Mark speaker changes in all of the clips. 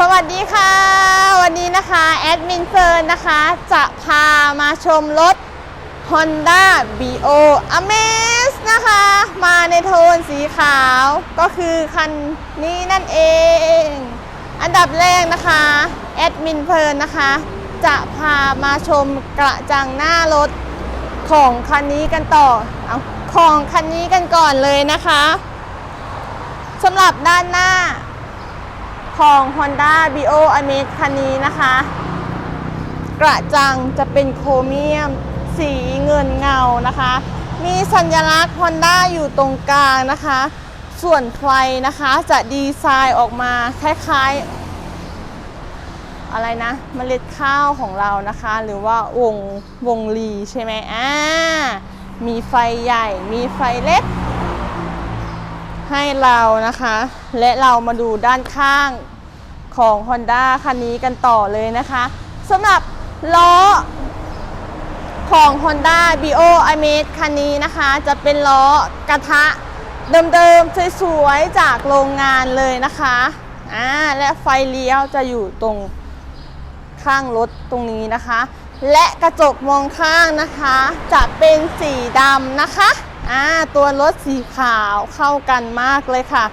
Speaker 1: สวัสดีค่ะ วันนี้นะคะแอดมินเฟิร์นนะคะ จะพามาชมรถ Honda BO Amaze นะคะ มาในโทนสีขาวก็คือคันนี้นั่นเอง อันดับแรกนะคะแอดมินเฟิร์นนะคะ จะพามาชมกระจังหน้ารถของคันนี้กันต่อเอาของคันนี้กันก่อนเลยนะคะสำหรับด้านหน้า ของ Honda Bio a m a z คันนี้นะคะ กระจังจะเป็นโครเมียม สีเงินเงานะคะ มีสัญลักษณ์ Honda อยู่ตรงกลางนะคะ ส่วนไฟนะคะจะดีไซน์ออกมาคล้ายๆ อะไรนะเมล็ดข้าวของเรานะคะ หรือว่าวงวงลีใช่ไหมอ่ามีไฟใหญ่มีไฟเล็ก ให้เรานะคะ และเรามาดูด้านข้างของ Honda คันนี้กันต่อเลยนะคะสำหรับล้อของ Honda Bio Amaze คันนี้นะคะ จะเป็นล้อกระทะเดิมๆสวยๆจากโรงงานเลยนะคะอ่าและไฟเลี้ยวจะอยู่ตรงข้างรถตรงนี้นะคะ และกระจกมองข้างนะคะ จะเป็นสีดำนะคะ อ่าตัวรถสีขาวเข้ากันมากเลยค่ะ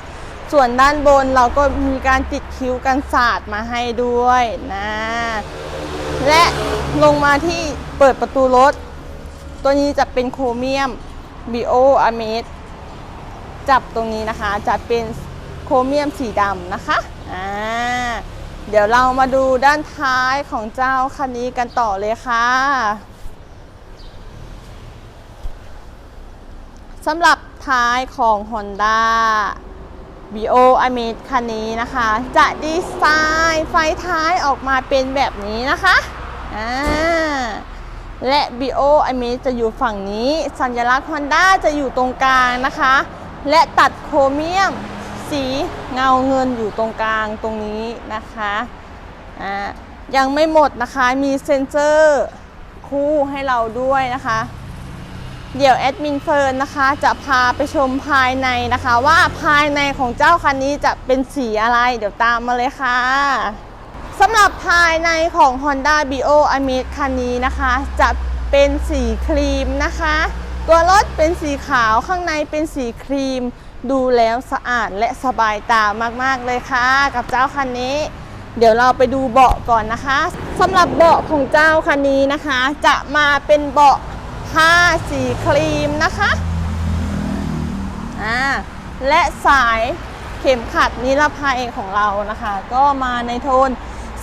Speaker 1: ส่วนด้านบนเราก็มีการติดคิ้วกันศาสตร์มาให้ด้วยนะและลงมาที่เปิดประตูรถ ตัวนี้จะเป็นโครเมียม Bio a m a z จับตรงนี้นะคะ จะเป็นโครเมียมสีดำนะคะอ่าเดี๋ยวเรามาดูด้านท้ายของเจ้าคันนี้กันต่อเลยค่ะ สำหรับท้ายของ Honda Bio a m a z คันนี้นะคะ จะดีไซน์ไฟท้ายออกมาเป็นแบบนี้นะคะอ่าและ Bio a m a z จะอยู่ฝั่งนี้ สัญลักษณ์ Honda จะอยู่ตรงกลางนะคะ และตัดโครเมียม สีเงาเงินอยู่ตรงกลางตรงนี้นะคะอ่ายังไม่หมดนะคะ มีเซ็นเซอร์คู่ให้เราด้วยนะคะ เดี๋ยวแอดมินเฟิร์นนะคะ จะพาไปชมภายในนะคะ ว่าภายในของเจ้าคันนี้จะเป็นสีอะไร เดี๋ยวตามมาเลยค่ะสำหรับภายในของ Honda Bio a m a z คันนี้นะคะ จะเป็นสีครีมนะคะ ตัวรถเป็นสีขาวข้างในเป็นสีครีม ดูแล้วสะอาดและสบายตามากๆเลยค่ะ กับเจ้าคันนี้ เดี๋ยวเราไปดูเบาะก่อนนะคะสำหรับเบาะของเจ้าคันนี้นะคะ จะมาเป็นเบาะ ผ้าสีครีมนะคะอ่าและสายเข็มขัดนิรภัยของเรานะคะ ก็มาในโทน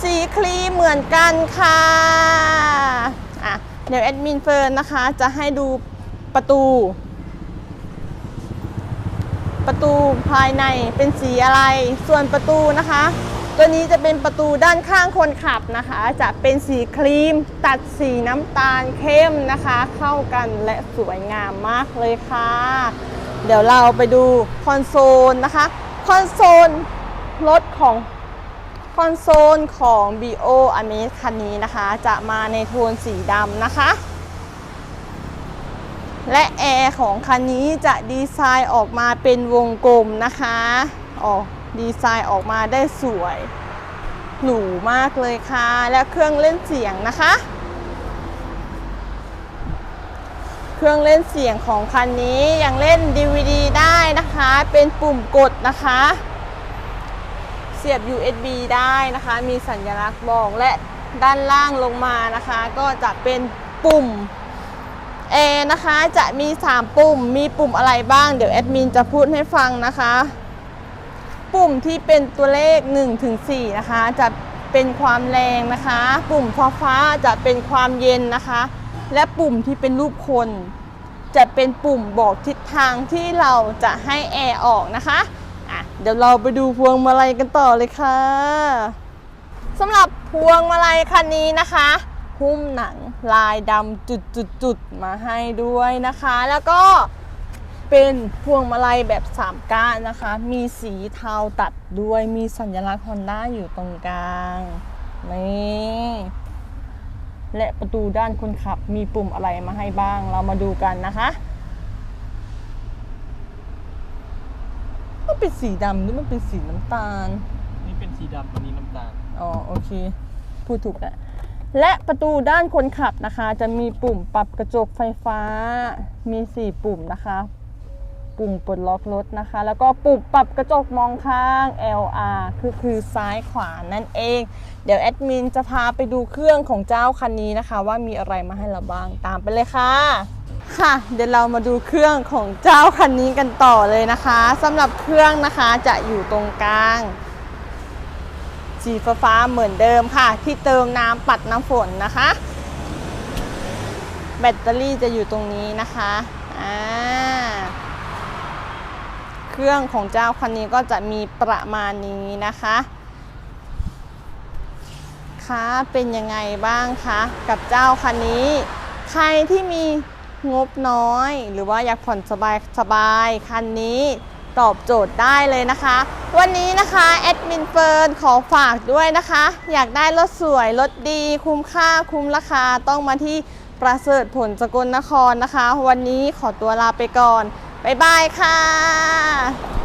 Speaker 1: สีครีมเหมือนกันค่ะอะเดี๋ยวแอดมินเฟิร์นนะคะจะให้ดูประตู ประตูภายในเป็นสีอะไร ส่วนประตูนะคะ ตัวนี้จะเป็นประตูด้านข้างคนขับนะคะ จะเป็นสีครีม ตัดสีน้ำตาลเข้มนะคะ เข้ากันและสวยงามมากเลยค่ะ เดี๋ยวเราไปดูคอนโซลนะคะ คอนโซลรถของคอนโซลของ BO a m a z คันนี้นะคะ จะมาในโทนสีดำนะคะ และแอร์ของคันนี้จะดีไซน์ออกมาเป็นวงกลมนะคะอ๋อ ดีไซน์ออกมาได้สวยหรูมากเลยค่ะ และเครื่องเล่นเสียงนะคะ เครื่องเล่นเสียงของคันนี้ยังเล่น DVD ได้นะคะ เป็นปุ่มกดนะคะ เสียบ USB ได้นะคะ มีสัญลักษณ์บอกและด้านล่างลงมานะคะ ก็จะเป็นปุ่มแอร์นะคะ จะมี 3 ปุ่ม มีปุ่มอะไรบ้าง เดี๋ยวแอดมินจะพูดให้ฟังนะคะ ปุ่มที่เป็นตัวเลข1ถึง4นะคะ จะเป็นความแรงนะคะ ปุ่มฟ้าฟ้าจะเป็นความเย็นนะคะ และปุ่มที่เป็นรูปคน จะเป็นปุ่มบอกทิศทางที่เราจะให้แอร์ออกนะคะอะเดี๋ยวเราไปดูพวงมาลัยกันต่อเลยค่ะสำหรับพวงมาลัยคันนี้นะคะหุ้มหนังลายดำจุดๆมาให้ด้วยนะคะ แล้วก็ เป็นพวงมาลัยแบบ3ก้านนะคะ มีสีเทาตัดด้วยมีสัญลักษณ์ Honda อยู่ตรงกลางนี่และประตูด้านคนขับมีปุ่มอะไรมาให้บ้าง เรามาดูกันนะคะมันเป็นสีดำหรือมันเป็นสีน้ำตาล
Speaker 2: นี่เป็นสีดำอันนี้น้ำตาล
Speaker 1: อ๋อโอเคพูดถูกแล้วและประตูด้านคนขับนะคะ จะมีปุ่มปรับกระจกไฟฟ้ามี 4 ปุ่มนะคะ ปุ่มปลดล็อกรถนะคะ แล้วก็ปุ่มปรับกระจกมองข้าง LR คือคือซ้ายขวานั่นเอง เดี๋ยวแอดมินจะพาไปดูเครื่องของเจ้าคันนี้นะคะ ว่ามีอะไรมาให้เราบ้างตามไปเลยค่ะค่ะ เดี๋ยวเรามาดูเครื่องของเจ้าคันนี้กันต่อเลยนะคะสำหรับเครื่องนะคะจะอยู่ตรงกลางสีฟ้าเหมือนเดิมค่ะ ที่เติมน้ำปัดน้ำฝนนะคะ แบตเตอรี่จะอยู่ตรงนี้นะคะอ่า รื่องของเจ้าคันนี้ก็จะมีประมาณนี้นะคะคะเป็นยังไงบ้างคะกับเจ้าคันนี้ ใครที่มีงบน้อย หรือว่าอยากผ่อนสบายสบายคันนี้ตอบโจทย์ได้เลยนะคะ วันนี้นะคะแอดมินเฟิร์นขอฝากด้วยนะคะ อยากได้รถสวย รถดี คุ้มค่าคุ้มราคาต้องมาที่ประเสริฐผลสกลนครนะคะ วันนี้ขอตัวลาไปก่อน บ๊ายบายค่ะ